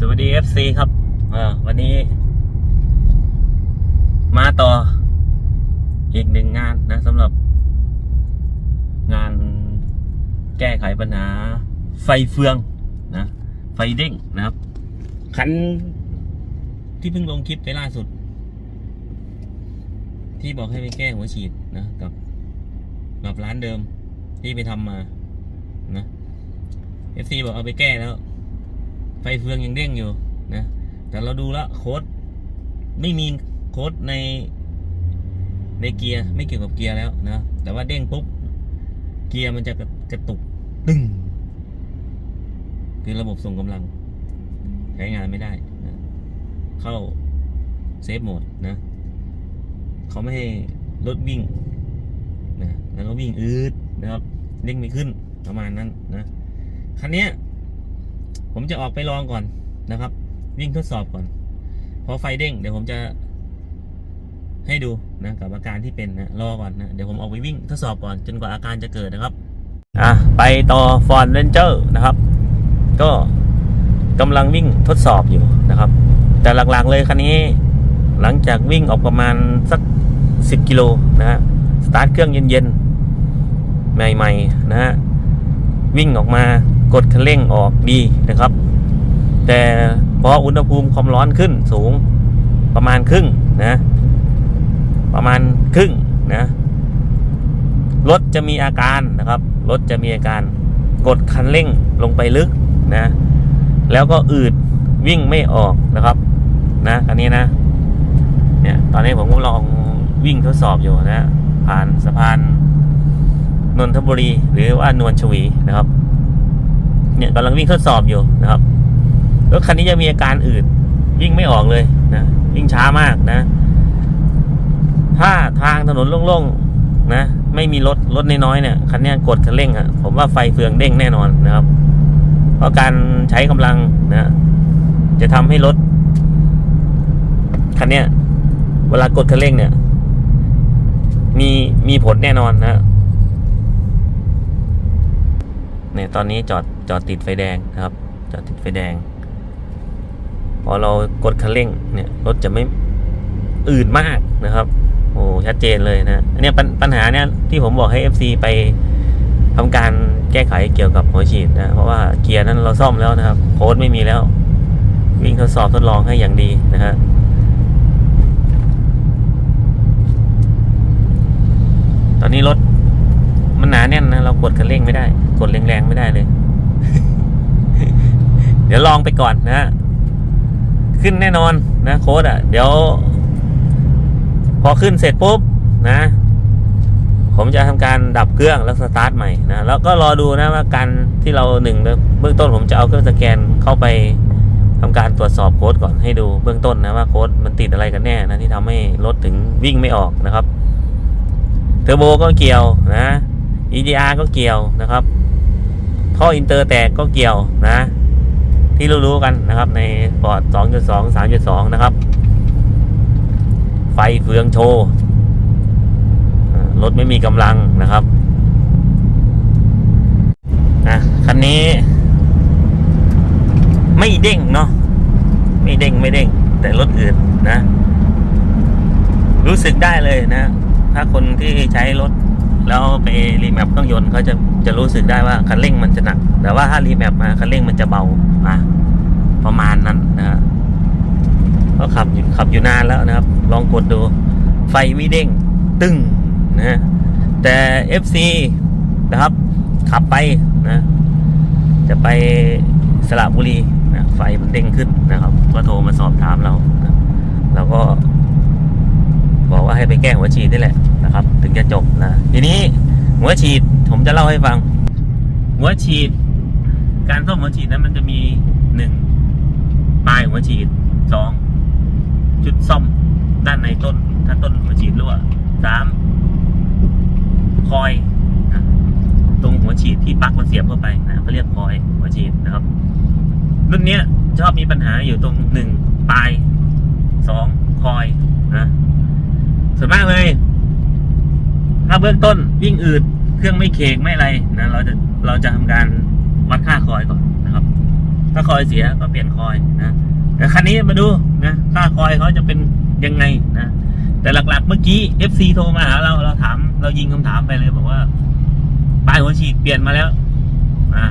สวัสดี FC ครับวันนี้ มาต่อ อีกหนึ่งงานนะสำหรับ งานแก้ไขปัญหา ไฟเฟืองนะ ไฟเด้งนะครับ คันที่เพิ่งลงคลิปไปล่าสุด ที่บอกให้ไปแก้หัวฉีดนะ กับกับร้านเดิมที่ไปทำมานะ FC บอกเอาไปแก้แล้ว ฟเฟืองยังเด้งอยู่นะแต่เราดูแล้วโค้ดไม่มีโค้ดในในเกียร์ไม่เกี่ยวกับเกียร์แล้วนะแต่ว่าเด้งปุ๊บเกียร์มันจะกระกระตุกตึงคือระบบส่งกำลัง ใช้งานไม่ได้นะเข้าเซฟโหมดนะ เขาไม่ให้รถวิ่งนะแล้วก็วิ่งอืดนะครับเด้งไม่ขึ้นประมาณนั้นนะคันนี้ ผมจะออกไปลองก่อนนะครับ วิ่งทดสอบก่อน พอไฟเด้งเดี๋ยวผมจะให้ดูนะกับอาการที่เป็นนะรอก่อนนะเดี๋ยวผมออกไปวิ่งทดสอบก่อนจนกว่าอาการจะเกิดนะครับอะไปต่อฟอนเรนเจอร์นะครับ ก็กำลังวิ่งทดสอบอยู่นะครับ แต่หลักๆเลยคันนี้ หลังจากวิ่งออกประมาณสัก 10 กิโลนะฮะสตาร์ทเครื่องเย็นๆใหม่ๆนะฮะวิ่งออกมา ดคันเร่งออกดีนะครับ แต่พออุณหภูมิความร้อนขึ้นสูงประมาณครึ่งนะ ประมาณครึ่งนะรถจะมีอาการนะครับรถจะมีอาการกดคันเร่งลงไปลึกนะ แล้วก็อืดวิ่งไม่ออกนะครับนะอันนี้นะ เนี่ยตอนนี้ผมก็ลองวิ่งทดสอบอยู่นะ ผ่านสะพานนนทบุรีหรือว่านวลชวีนะครับ เนี่ยกำลังวิ่งทดสอบอยู่นะครับรถคันนี้จะมีอาการอืดวิ่งไม่ออกเลยนะวิ่งช้ามากนะ ถ้าทางถนนโล่งๆนะ ไม่มีรถรถน้อยๆเนี่ยคันนี้กดคันเร่งอะผมว่าไฟเฟืองเด้งแน่นอนนะครับ เพราะการใช้กำลังนะ จะทำให้รถคันเนี้ยเวลากดคันเร่งเนี่ย มีมีผลแน่นอนนะ เนี่ยตอนนี้จอดจอดติดไฟแดงนะครับ จอดติดไฟแดง พอเรากดคันเร่งเนี่ยรถจะไม่อื่นมากนะครับโอ้ชัดเจนเลยนะอันเนี้ยปัญปัญหาเนี่ยที่ผมบอกให้ FC ไปทำการแก้ไขเกี่ยวกับหัวฉีดนะเพราะว่าเกียร์นั้นเราซ่อมแล้วนะครับโค้ดไม่มีแล้ว วิ่งทดสอบทดลองให้อย่างดีนะฮะตอนนี้รถมันหนาแน่นนะเรากดคันเร่งไม่ได้ กดแรงๆไม่ได้เลย เดี๋ยวลองไปก่อนนะ ขึ้นแน่นอนนะโค้ดอะ เดี๋ยว พอขึ้นเสร็จปุ๊บนะ ผมจะทำการดับเครื่องแล้วสตาร์ทใหม่นะแล้วก็รอดูนะว่าการที่เราหนึ่งเบื้องต้นผมจะเอาเครื่องสแกนเข้าไปทำการตรวจสอบโค้ดก่อนให้ดูเบื้องต้นนะว่าโค้ดมันติดอะไรกันแน่นะที่ทำให้รถถึงวิ่งไม่ออกนะครับเทอร์โบก็เกี่ยวนะ EGR ก็เกี่ยวนะครับ ท่ออินเตอร์แตกก็เกี่ยวนะ ที่รู้ๆกันนะครับ ใน Ford 2.2 3.2 นะครับ ไฟเฟืองโชว์รถไม่มีกำลังนะครับนะคันนี้ ไม่เด้งเนาะไม่เด้งไม่เด้ง แต่รถอื่นนะ รู้สึกได้เลยนะ ถ้าคนที่ใช้รถ แล้วไปรีแมปเครื่องยนต์เขาจะจะรู้สึกได้ว่าคันเร่งมันจะหนัก แต่ว่าถ้ารีแมปมาคันเร่งมันจะเบาอะประมาณนั้นนะฮะก็ขับขับอยู่นานแล้วนะครับ ลองกดดู ไฟไม่เด้งตึ้งนะฮะแต่ FC นะครับ ขับไปนะ จะไปสระบุรีนะไฟมันเด้งขึ้นนะครับ ก็โทรมาสอบถามเรานะเราก็บอกว่าให้ไปแก้หัวฉีดนี่แหละ ครับ ถึงจะจบนะทีนี้หัวฉีดผมจะเล่าให้ฟัง หัวฉีด การซ่อมหัวฉีดนั้นมันจะมีหนึ่งปลายหัวฉีดสองจุดซ่อมด้านในต้น ถ้าต้นหัวฉีดรั่วสามคอยตรงหัวฉีดที่ปลั๊กมันเสียบเข้าไปนะเขาเรียกคอยหัวฉีดนะครับ รุ่นเนี้ยชอบมีปัญหาอยู่ตรงหนึ่งปลายสองคอยนะส่วนมากเลย ถ้าเบื้องต้นวิ่งอืดเครื่องไม่เคงไม่อะไรนะเราจะเราจะทำการวัดค่าคอยก่อนนะครับ ถ้าคอยเสียก็เปลี่ยนคอยนะแต่คันนี้มาดูนะค่าคอยเขาจะเป็นยังไงนะแต่หลักๆ เมื่อกี้ FC โทรมาหาเราเราถาม เรายิงคำถามไปเลยบอกว่าปลายหัวฉีดเปลี่ยนมาแล้วอ่า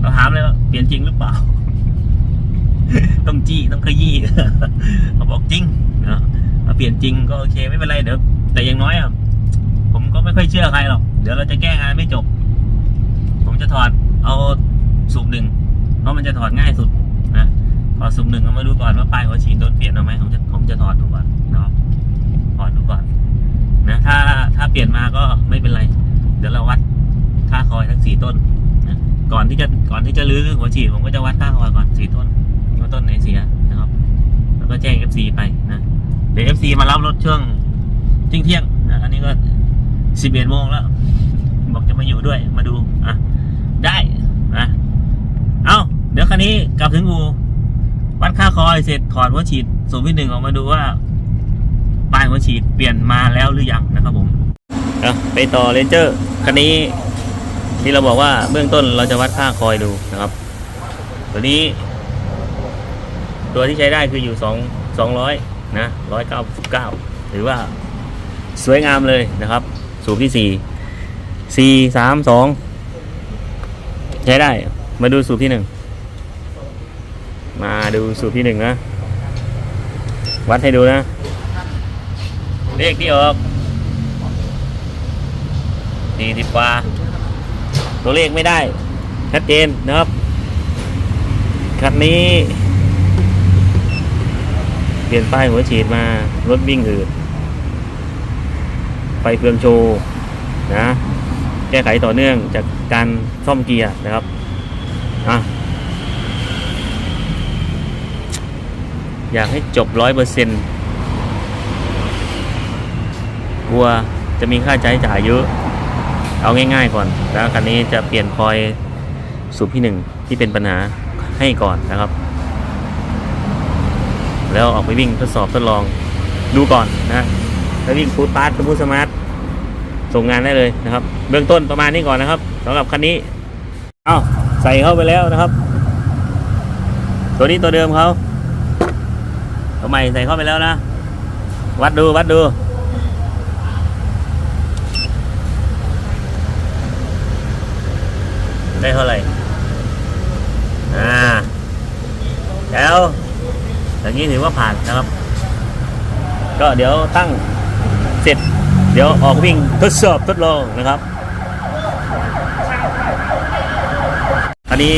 เราถามเลยว่าเปลี่ยนจริงหรือเปล่า ต้องจี้ต้องขยี้เขาบอกจริงนะถ้าเปลี่ยนจริงก็โอเคไม่เป็นไรเดี๋ยว แต่อย่างน้อยอะผมก็ไม่ค่อยเชื่อใครหรอก เดี๋ยวเราจะแก้งานไม่จบ ผมจะถอดเอาสูบหนึ่งเพราะมันจะถอดง่ายสุดนะถอดสูบหนึ่งเอามาดูก่อนว่าปลายหัวฉีดโดนเปลี่ยนมาไหมผมจะผมจะถอดดูก่อนนะครับถอดดูก่อนนะถ้าถ้าเปลี่ยนมาก็ไม่เป็นไร เดี๋ยวเราวัดค่าคอยทั้งสี่ต้นนะก่อนที่จะก่อนที่จะรื้อหัวฉีดผมก็จะวัดค่าคอยก่อนสี่ต้นว่าต้นไหนเสียนะครับ แล้วก็แจ้ง FC ไปนะเดี๋ยว FC มารับรถช่วง เที่ยงเที่ยงนะอันนี้ก็สิบเอ็ดโมงแล้ว บอกจะมาอยู่ด้วยมาดูอะได้นะเอาเดี๋ยวคันนี้กลับถึงอูวัดค่าคอยเสร็จถอดหัวฉีดสูบที่หนึ่งออกมาดูว่าปลายหัวฉีดเปลี่ยนมาแล้วหรือยังนะครับผมเอาไปต่อเรนเจอร์คันนี้ที่เราบอกว่าเบื้องต้นเราจะวัดค่าคอยดูนะครับ ตัวนี้ ตัวที่ใช้ได้คืออยู่สองสองร้อยนะร้อยเก้าสิบเก้าหรือว่า สวยงามเลยนะครับ สูบที่สี่สี่สามสองใช้ได้ มาดูสูตรที่หนึ่งมาดูสูตรที่หนึ่งนะ วัดให้ดูนะ เลขที่ออกสี่สิบกว่าตัวเลขไม่ได้ ชัดเจนนะครับคันนี้ เปลี่ยนป้ายหัวฉีดมา รถวิ่งอืด ไฟเฟืองโชว์นะแก้ไขต่อเนื่องจากการซ่อมเกียร์นะครับอะอยากให้จบร้อยเปอร์เซ็นต์กลัวจะมีค่าใช้จ่ายเยอะ เอาง่ายๆก่อนแล้วคันนี้จะเปลี่ยนคอยสูบที่หนึ่งที่เป็นปัญหาให้ก่อนนะครับ แล้วออกไปวิ่งทดสอบทดลองดูก่อนนะ แล้ววิ่งฟูดปาร์ตฟูดสมาร์ทส่งงานได้เลยนะครับ เบื้องต้นประมาณนี้ก่อนนะครับสำหรับคันนี้เอาใส่เข้าไปแล้วนะครับ ตัวนี้ตัวเดิมเขาตัวใหม่ใส่เข้าไปแล้วนะ วัดดูวัดดูได้เท่าไหร่ อ่า แล้วอย่างนี้ถือว่าผ่านนะครับ ก็เดี๋ยวตั้ง เสร็จ เดี๋ยวออกวิ่งทดสอบทดลองนะครับ อันนี้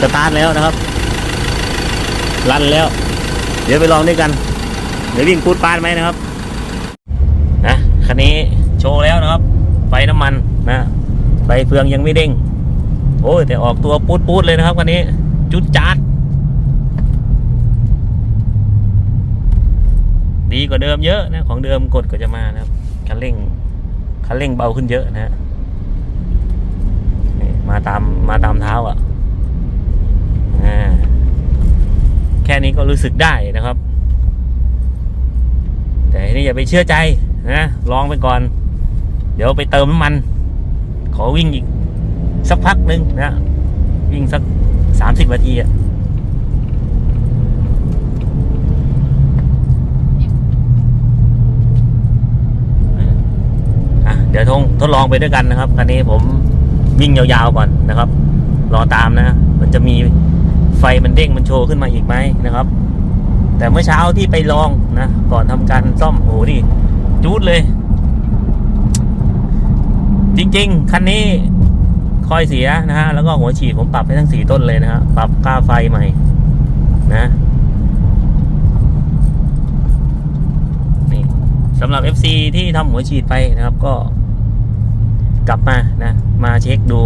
สตาร์ทแล้วนะครับรันแล้ว เดี๋ยวไปลองด้วยกัน เดี๋ยววิ่งพูดปานไหมนะครับนะคันนี้โชว์แล้วนะครับ ไฟน้ำมันนะไฟเฟืองยังไม่เด้งโอ้ยแต่ออกตัวปูดปูดเลยนะครับคันนี้จุดจัด ดีกว่าเดิมเยอะนะของเดิมกดก็จะมานะครับคันเร่งคันเร่งเบาขึ้นเยอะนะฮะมาตามมาตามเท้าอะอ่าแค่นี้ก็รู้สึกได้นะครับ แต่นี่อย่าไปเชื่อใจนะลองไปก่อน เดี๋ยวไปเติมน้ำมัน ขอวิ่งอีก สักพักหนึ่งนะ วิ่งสักสามสิบนาทีอะ อะเดี๋ยวทงทดลองไปด้วยกันนะครับคันนี้ผมวิ่งยาวๆก่อนนะครับ รอตามนะ มันจะมีไฟมันเด้งมันโชว์ขึ้นมาอีกไหมนะครับ แต่เมื่อเช้าที่ไปลองนะก่อนทำการซ่อมโอ้โหนี่จูดเลย จริง ๆ คันนี้คอยเสียนะฮะแล้วก็หัวฉีดผมปรับให้ทั้งสี่ต้นเลยนะฮะปรับค่าไฟใหม่นะนี่สำหรับ FC ที่ทำหัวฉีดไปนะครับ ก็ กลับมานะ มาเช็คดู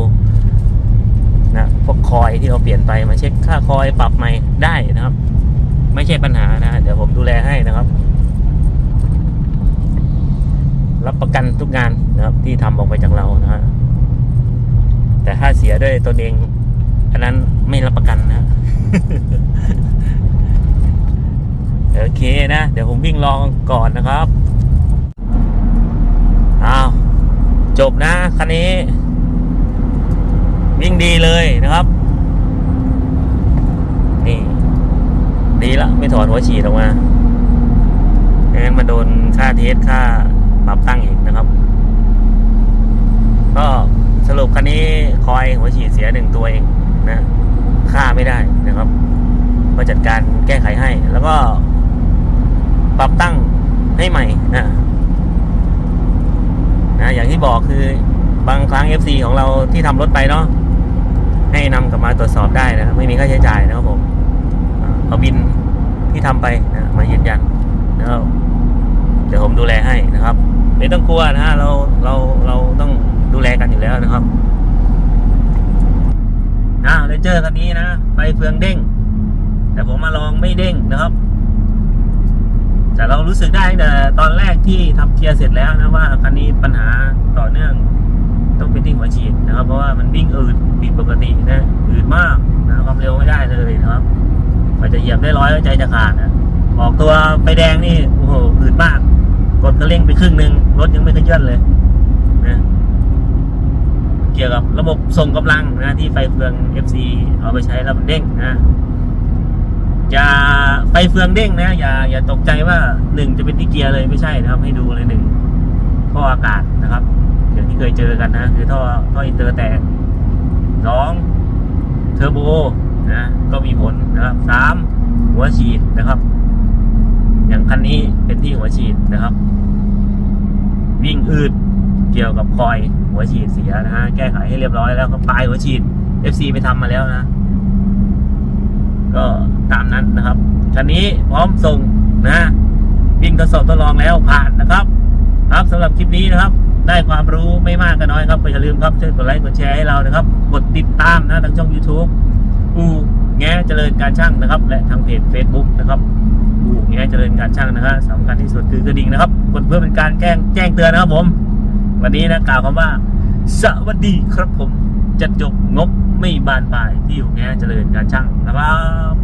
นะพวกคอยที่เราเปลี่ยนไปมาเช็คค่าคอยปรับใหม่ได้นะครับ ไม่ใช่ปัญหานะเดี๋ยวผมดูแลให้นะครับ รับประกันทุกงานนะครับ ที่ทำออกไปจากเรานะฮะแต่ถ้าเสียด้วยตนเอง อันนั้นไม่รับประกันนะโอเคนะ เดี๋ยวผมวิ่งลองก่อนนะครับอ้าว จบนะคันนี้ วิ่งดีเลยนะครับ นี่ ดีละ ไม่ถอดหัวฉีดออกมาไม่งั้นมาโดนค่าเทสค่าปรับตั้งอีกนะครับ ก็สรุปคันนี้คอยหัวฉีดเสียหนึ่งตัวเองนะ ค่าไม่ได้นะครับ ก็จัดการแก้ไขให้ แล้วก็ปรับตั้งให้ใหม่นะ นะอย่างที่บอกคือบางครั้ง FC ของเราที่ทำรถไปเนาะให้นำกลับมาตรวจสอบได้นะครับไม่มีค่าใช้จ่ายนะครับผมเอาบินที่ทำไปนะมายืนยันนะครับเดี๋ยวผมดูแลให้นะครับ ไม่ต้องกลัวนะฮะเราเราเราต้องดูแลกันอยู่แล้วนะครับอ่าเลเจอร์คันนี้นะไฟเฟืองเด้ง แต่ผมมาลองไม่เด้งนะครับ แต่เรารู้สึกได้ตั้งแต่ตอนแรกที่ทำเกียร์เสร็จแล้วนะว่าคันนี้ปัญหาต่อเนื่องต้องเป็นที่หัวฉีดนะครับ เพราะว่ามันวิ่งอืดผิดปกตินะอืดมากนะความเร็วไม่ได้เลยนะครับกว่าจะเหยียบได้ร้อยใจจะขาดนะออกตัวไปแดงนี่โอ้โหอืดมาก กดกระเร่งไปครึ่งหนึ่งรถยังไม่ขยื่นเลยนะเกี่ยวกับระบบส่งกำลังนะที่ไฟเฟือง FC เอาไปใช้แล้วมันเด้งนะ อย่าไฟเฟืองเด้งนะ อย่าอย่าตกใจว่าหนึ่งจะเป็นที่เกียร์เลยไม่ใช่นะครับให้ดูเลยหนึ่งท่ออากาศนะครับอย่างที่เคยเจอกันนะคือท่อท่ออินเตอร์แตกสองเทอร์โบนะก็มีผลนะครับสามหัวฉีดนะครับ อย่างคันนี้เป็นที่หัวฉีดนะครับ วิ่งอืดเกี่ยวกับคอยหัวฉีดเสียนะฮะแก้ไขให้เรียบร้อยแล้วก็ปลายหัวฉีด FC ไปทำมาแล้วนะ ก็ตามนั้นนะครับคันนี้พร้อมส่งนะวิ่งทดสอบทดลองแล้วผ่านนะครับ ครับสำหรับคลิปนี้นะครับ ได้ความรู้ไม่มากก็น้อยครับอย่าลืมครับช่วยกดไลค์กดแชร์ให้เรานะครับกดติดตามนะทางช่อง YouTube อูแง้เจริญการช่างนะครับ และทางเพจ Facebook นะครับอูแง้เจริญการช่างนะครับสำคัญที่สุดคือกระดิ่งนะครับกดเพื่อเป็นการแจ้งแจ้งเตือนนะครับผม วันนี้นะกล่าวคำว่า สวัสดีครับผม จะจบงบไม่บานปลายที่อยู่แง่เจริญการช่างนะครับ